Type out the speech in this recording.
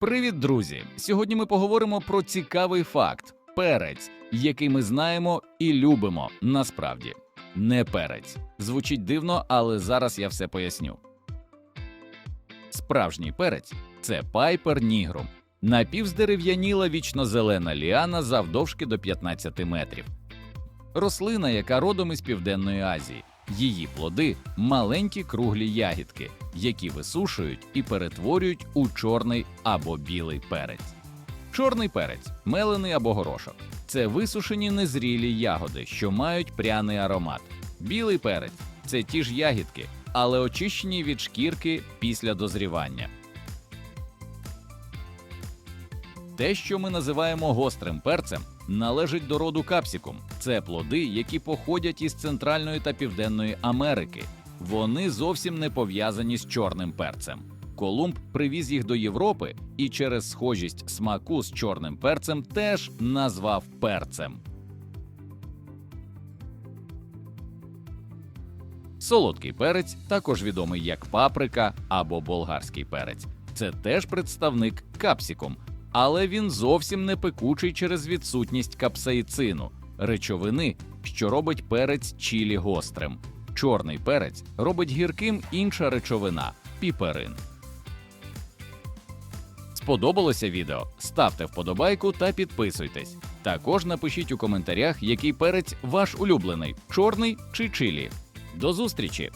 Привіт, друзі! Сьогодні ми поговоримо про цікавий факт: перець, який ми знаємо і любимо. Насправді не перець. Звучить дивно, але зараз я все поясню. Справжній перець це пайпер нігрум, напівздерев'яніла вічнозелена ліана завдовжки до 15 метрів. Рослина, яка родом із Південної Азії. Її плоди маленькі круглі ягідки, які висушують і перетворюють у чорний або білий перець. Чорний перець, мелений або горошок це висушені незрілі ягоди, що мають пряний аромат. Білий перець це ті ж ягідки, але очищені від шкірки після дозрівання. Те, що ми називаємо гострим перцем, належить до роду капсікум. Це плоди, які походять із Центральної та Південної Америки. Вони зовсім не пов'язані з чорним перцем. Колумб привіз їх до Європи і через схожість смаку з чорним перцем теж назвав перцем. Солодкий перець, також відомий як паприка або болгарський перець. Це теж представник капсікум, але він зовсім не пекучий через відсутність капсаїцину, речовини, що робить перець чілі гострим. Чорний перець робить гірким інша речовина піперин. Сподобалося відео? Ставте вподобайку та підписуйтесь. Також напишіть у коментарях, який перець ваш улюблений чорний чи чилі. До зустрічі!